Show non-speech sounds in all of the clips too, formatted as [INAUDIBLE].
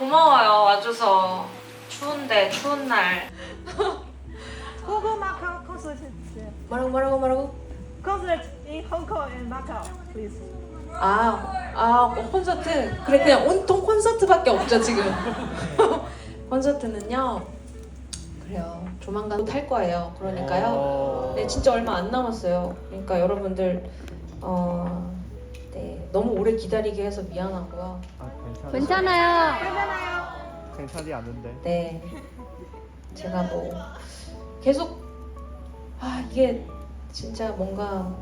고마워요. 와줘서 추운데 추운 날. Google Macau concert. 뭐라고 뭐라고 뭐라고? Concert in Hong Kong and Macau, please. 아, 아 콘서트. 그래 그냥 온통 콘서트밖에 없죠 지금. [LAUGHS] 콘서트는요 그래요. 조만간 탈 거예요. 그러니까요. 네 진짜 얼마 안 남았어요. 그러니까 여러분들 어, 네 너무 오래 기다리게 해서 미안하고요 아, 괜찮아. 괜찮아요. 괜찮이 않은데. 네 제가 뭐 계속 아 이게 진짜 뭔가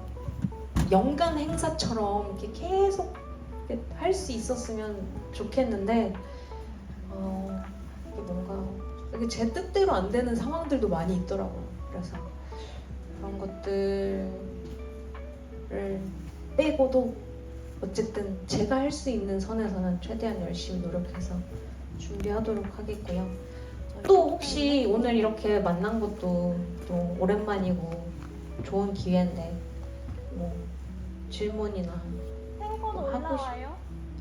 연간 행사처럼 이렇게 계속 할 수 있었으면 좋겠는데 어 이게 뭔가 이게 제 뜻대로 안 되는 상황들도 많이 있더라고요. 그래서 그런 것들을 빼고도 어쨌든 제가 할 수 있는 선에서는 최대한 열심히 노력해서 준비하도록 하겠고요. 또 혹시 오늘 이렇게 만난 것도 또 오랜만이고 좋은 기회인데 뭐 질문이나 탱코도 하고 싶- 올라와요?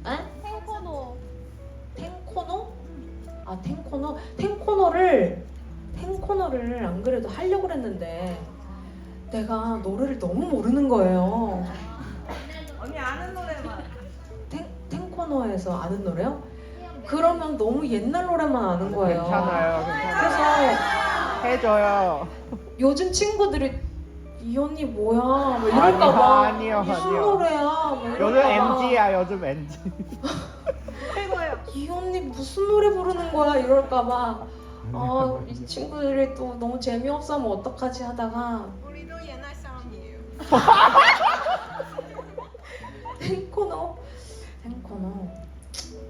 에? 탱코도. 탱코너? 아 탱코너? 탱코너를 탱코너를 안 그래도 하려고 그랬는데 내가 노래를 너무 모르는 거예요. 탱코너에서 아는 노래요? 그러면 너무 옛날 노래만 아는 거예요. 괜찮아요. 괜찮아요. 그래서 해줘요. 요즘 친구들이 이 언니 뭐야? 뭐 이럴까봐 아니, 아니요, 무슨 아니요. 노래야? 뭐 요즘 이럴까 봐. MG야, 요즘 MG. [LAUGHS] 최고예요. 이 언니 무슨 노래 부르는 거야? 이럴까봐 아, 이 [LAUGHS] 친구들이 또 너무 재미없으면 어떡하지 하다가 우리도 옛날 사람이에요. [LAUGHS] 탱코너 탱코너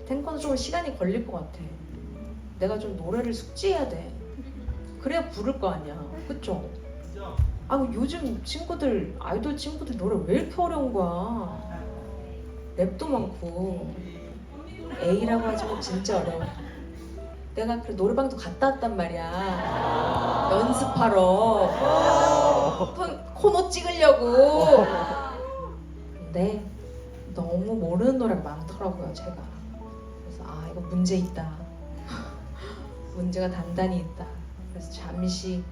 탱코너 좀 시간이 걸릴 것 같아. 내가 좀 노래를 숙지해야 돼. 그래야 부를 거 아니야. 그쵸? 아 요즘 친구들 아이돌 친구들 노래 왜 이렇게 어려운 거야? 랩도 많고. A라고 하지만 진짜 어려워. 내가 그 노래방도 갔다 왔단 말이야. 연습하러. 콘- 코너 찍으려고. 근데 너무 모르는 노래가 많더라고요 제가 그래서 아 이거 문제 있다 [LAUGHS] 문제가 단단히 있다 그래서 잠시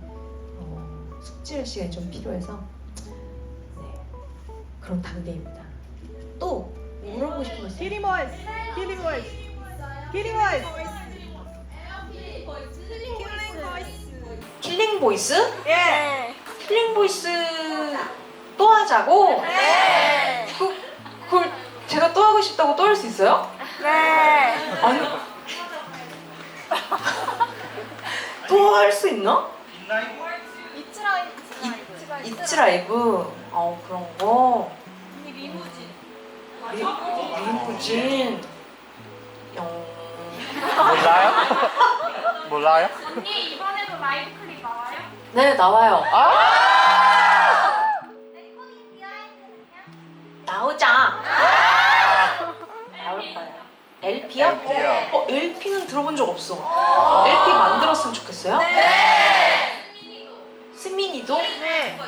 어, 숙지할 시간이 좀 필요해서 네 그런 단계입니다 또 물어보고 싶은 거 있어요? Boys. Kitty Boys. 킬링 보이스? 예. 킬링 보이스 또 하자고? 네. 제가 또 하고 싶다고 또 할 수 있어요? 네. 아니 또 할 수 있나? 이츠 라 이- 이츠 라이브 어 그런 거 언니 리무진. 리, 리무진 영 몰라요? 몰라요? 언니 이번에도 라이브 클립 나와요? 네 나와요 나오자 나올 거예요 LP요? LP 요. 어 LP는 들어본 적 없어 LP 만들었으면 좋겠어요? 스민이도? 네.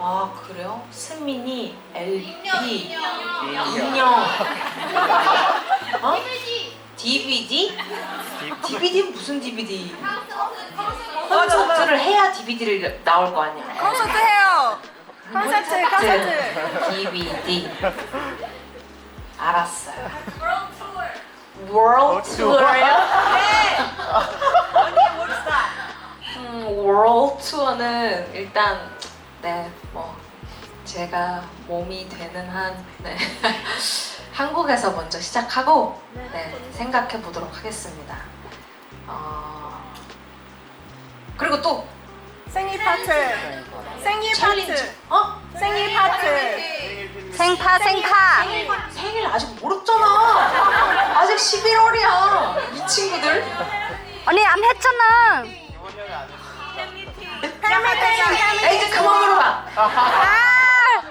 아 그래요? 스민이 LP 인형. 인형 어? DVD? DVD는 무슨 DVD? 콘서트를 해야 DVD를 나올 거 아니야 콘서트 해요. 콘서트, 콘서트. DVD 알았어요 월드 투어요? 네. 언니 몬스타. 음, 월드 투어는 일단 네 뭐 제가 몸이 되는 한 네. [LAUGHS] 한국에서 먼저 시작하고 네, 생각해 보도록 하겠습니다. 어, 그리고 또 생일 파트. 생일 챌린지 파트. 어? 생일 파트. 생파 생파. 생일, 생일 아직 모르잖아. 아직 11월이야. 이 친구들. 언니 안 했잖아. 야, 이제 그만 물어봐. 아.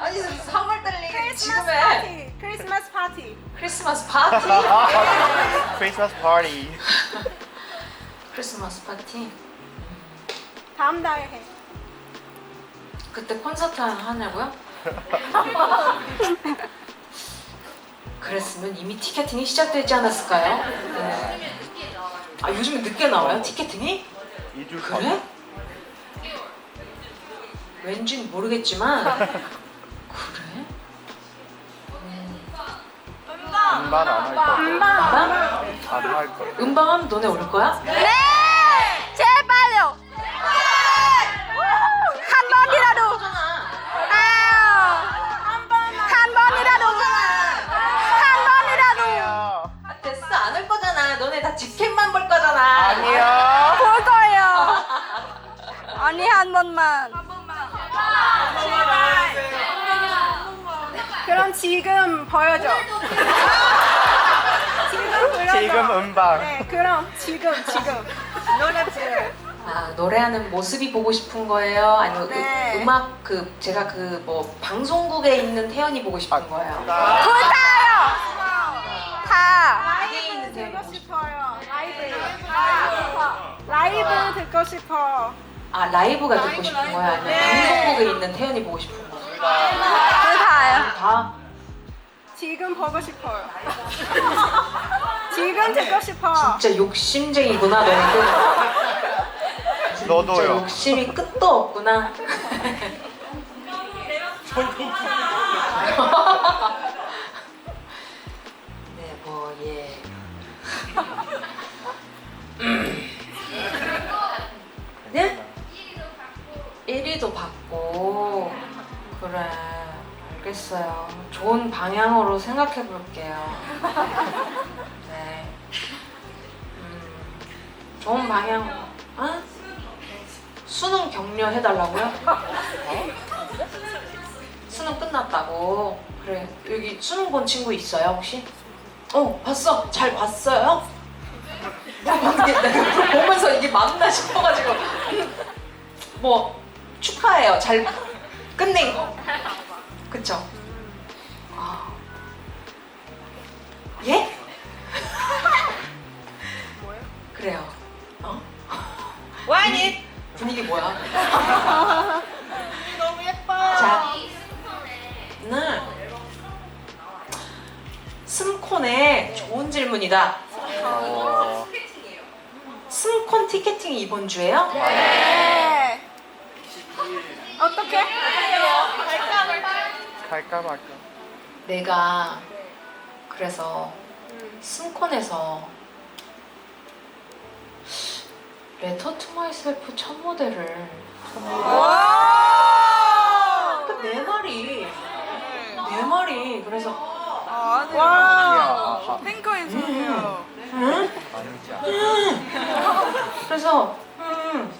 아니 3월달 얘기 지금 해. 크리스마스 파티. 크리스마스 파티. 크리스마스 파티. 크리스마스 파티. 다음 달에 해. 그때 콘서트 하냐고요? [LAUGHS] 그랬으면 이미 티켓팅이 시작되지 않았을까요? 네. 아 요즘에 늦게 나와요 티켓팅이? 2주 그래? 왠진 모르겠지만 그래? 음반 안할 거야. 음방? 안할 거야. 음방하면 너네 올 거야? 네! 음반. 네, 그럼 지금 지금 노래 지금. 아, 노래하는 모습이 보고 싶은 거예요? 아니면 네. 음, 악그 제가 그 뭐 방송국에 있는 태연이 보고 싶은 거예요? 나둘 다요! 다! 라이브 듣고 싶어요. 라이브. 라이브 듣고 싶어. 아 라이브가 듣고 싶은 거야? 아니면 네. 방송국에 있는 태연이 보고 싶은 거야? 둘 다요. 다? 지금 보고 싶어요. 지금 듣고 싶어. 진짜 욕심쟁이구나 너희들 진짜 너도요. 욕심이 끝도 없구나 [LAUGHS] 네, 뭐, 예. 네? 1위도 받고, 그래, 알겠어요. 좋은 방향으로 생각해 볼게요. 좋은 방향, 어? 수능 격려 해달라고요? 어? 수능 끝났다고. 그래, 여기 수능 본 친구 있어요, 혹시? 어, 봤어. 잘 봤어요? 내가 보면서 이게 맞나 싶어가지고. 뭐, 축하해요. 잘 끝낸 거. 그쵸? 와인이 분위기 뭐야? 너무 예뻐요. 자, 네. 스콘의 좋은 질문이다. 어, 스콘 티켓팅이 이번 주에요? 네. 어떻게? 갈까 말까. 내가 그래서 스콘에서 레터 투 마이셀프 첫 모델을 그내 말이 내 말이 그래서 와. 야, 탱커에서요. 응? 않아. 그래서 음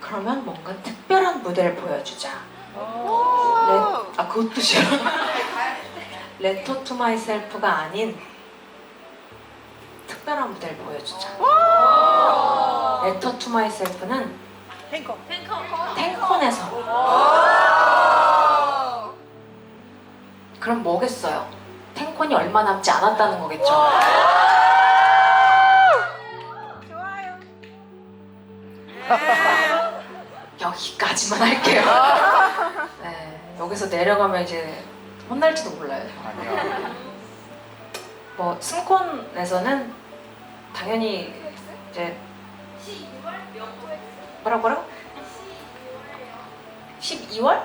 그러면 뭔가 특별한 무대를 보여주자. 레, 아 그것도 싫어. 레터 투 마이셀프가 아닌 특별한 무대를 보여주자. 레터 투 마이셀프는 탱커. 탱콘에서. 그럼 뭐겠어요? 탱콘이 얼마 남지 않았다는 거겠죠. 좋아요. [LAUGHS] 여기까지만 할게요. [LAUGHS] 네, 여기서 내려가면 이제 혼날지도 몰라요. 아니야. 뭐 스콘에서는 당연히 이제 뭐라 뭐라? 12월?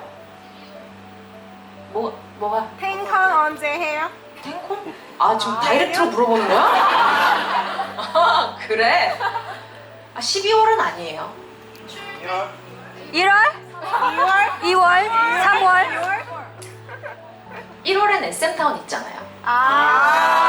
뭐 뭐가 탱커 언제 해요? 탱콘? 아 지금 다이렉트로 물어보는 거야? [LAUGHS] 아 그래? 아 12월은 아니에요. 1월? 2월? 2월? 3월? 6월? 1월엔 SM 타운 있잖아요. 아.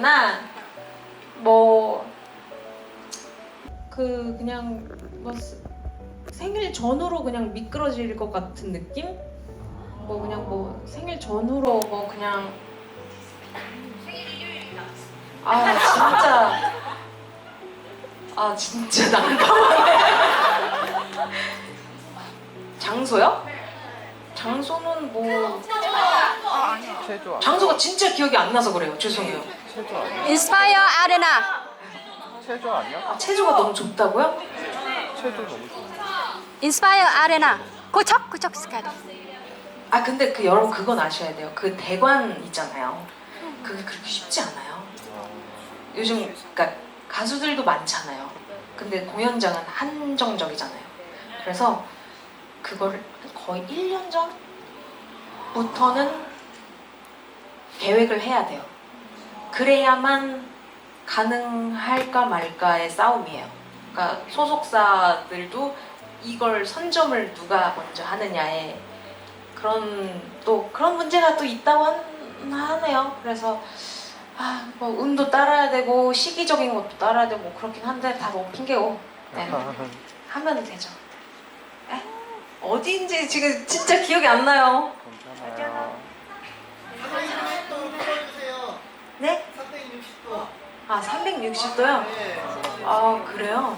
그렇구나. 뭐. 그 그냥 뭐 스- 생일 전후로 그냥 미끄러질 것 같은 느낌? 뭐 그냥 뭐 생일 전후로 뭐 그냥 아 진짜 아 진짜 난감하네 장소요? 장소는 뭐 최저. 장소가 진짜 기억이 안 나서 그래요 죄송해요 체조 아니야? 인스파이어 아레나. 체조 아니야? 체조가 너무 좁다고요? 체조 너무 좋아. 인스파이어 아레나. 고척 고척 스카이드. 아 근데 그 여러분 그건 아셔야 돼요. 그 대관 있잖아요. 그게 그렇게 쉽지 않아요. 요즘 그러니까 가수들도 많잖아요. 근데 공연장은 한정적이잖아요. 그래서 그거를 거의 1년 전부터는 계획을 해야 돼요. 그래야만 가능할까 말까의 싸움이에요. 그러니까 소속사들도 이걸 선점을 누가 먼저 하느냐에 그런 또 그런 문제가 또 있다고 한- 하네요. 그래서 아, 뭐 운도 따라야 되고 시기적인 것도 따라야 되고 뭐 그렇긴 한데 다 너무 핑계고 네. [LAUGHS] 하면 되죠. 에? 어디인지 지금 진짜 기억이 안 나요. 괜찮아요. 네? 360도. 아, 360도요? 아, 그래요?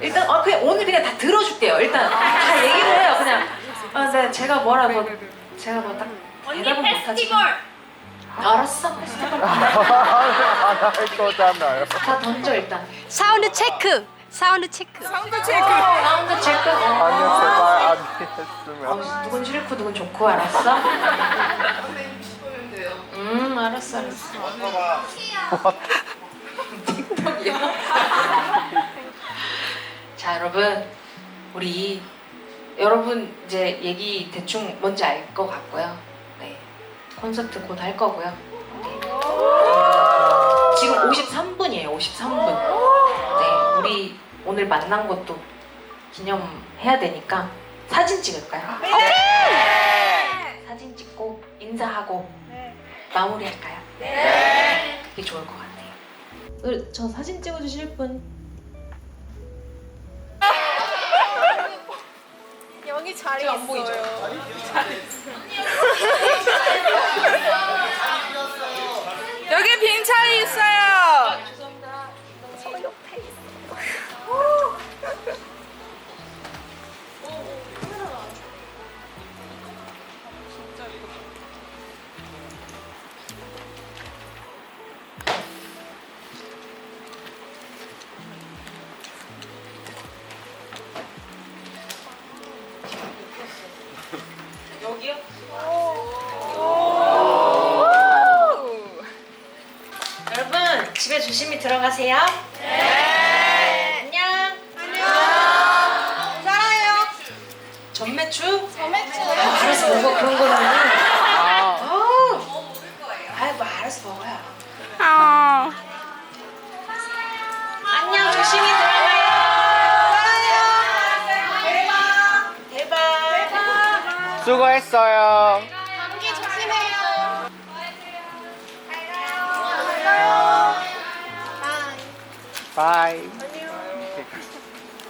일단, 아, 그냥 오늘 그냥 다 들어줄게요. 일단 다 얘기를 해요. 그냥. 아, 네, 제가 뭐라고, 제가 뭐딱 언니 대답은 못하지. 페스티벌. 알았어, 페스티벌. 안할 거잖아요. 다 던져, 일단. 사운드 체크. 사운드 체크. 사운드 체크. 사운드 체크. 아니요, 어. 제발 안 했으면. 어, 누군 싫고 누군 좋고, 알았어? 음, 알았어, 알았어. [LAUGHS] 자 여러분 우리 여러분 이제 얘기 대충 뭔지 알 것 같고요. 네 콘서트 곧 할 거고요. 네. 지금 53분이에요. 53분. 네 우리 오늘 만난 것도 기념해야 되니까 사진 찍을까요? 네. 사진 찍고 인사하고 마무리할까요? 네. 그게 좋을 것 같아요. 저 사진 찍어주실 분 [LAUGHS] 여기 자리 안 보이죠? 여기 조심히 들어가세요. 네. 안녕. 안녕. 살아요. 전매추? 저매추. 아, 알았어 먹어 그런 거는. 바이.